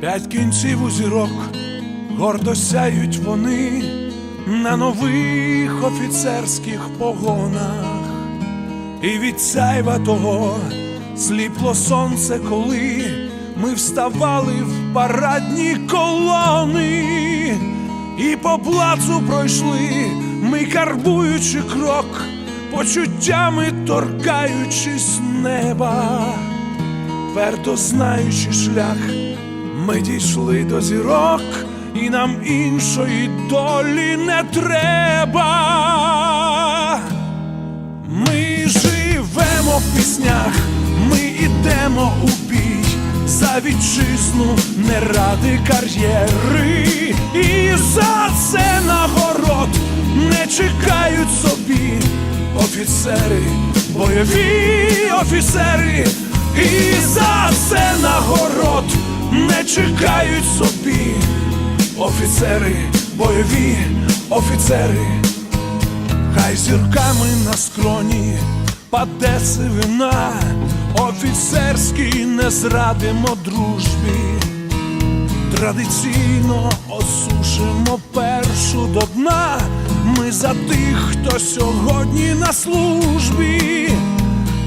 П'ять кінців у зірок. Гордо сяють вони на нових офіцерських погонах, і від сяйва того сліпло сонце, коли ми вставали в парадні колони, і по плацу пройшли ми, карбуючи крок, почуттями торкаючись неба. Твердо знаючи шлях, ми дійшли до зірок, і нам іншої долі не треба. Ми живемо в піснях, ми ідемо у бій за вітчизну, не ради кар'єри, і за це нагород не чекають собі офіцери, бойові офіцери, і за це нагород не чекають собі офіцери, бойові офіцери. Хай зірками на скроні паде сивина, офіцерський не зрадимо дружбі. Традиційно осушимо першу до дна. Ми за тих, хто сьогодні на службі.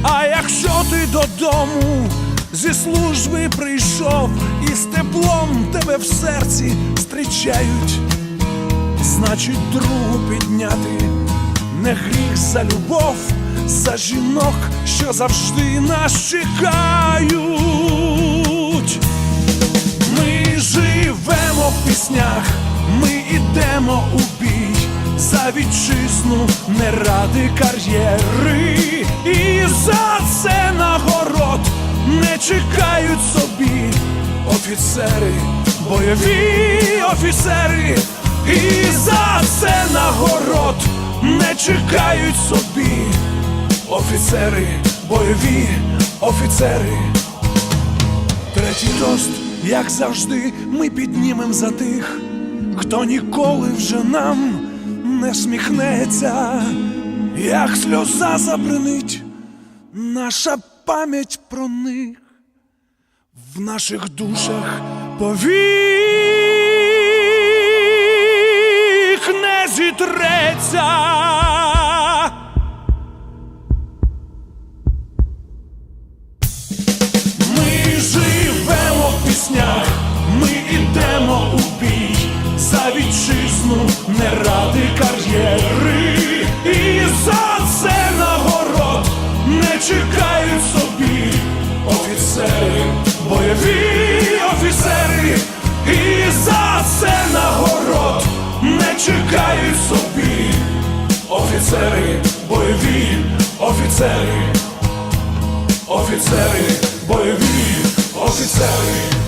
А якщо ти додому зі служби прийшов і з теплом тебе в серці зустрічають, значить, другу підняти не гріх за любов, за жінок, що завжди нас чекають. Ми живемо в піснях, ми ідемо у бій за вітчизну, не ради кар'єри, офіцери, бойові офіцери, і за це нагород не чекають собі. Офіцери, бойові офіцери. Третій тост, як завжди, ми піднімем за тих, хто ніколи вже нам не сміхнеться, як сльоза забринить наша пам'ять про них в наших душах повік не зітреться. Ми живемо в піснях, ми ідемо у бій за вітчизну, не ради кар'єри, і за це нагород не чекають офіцери. Офіцери, бойові, офіцери,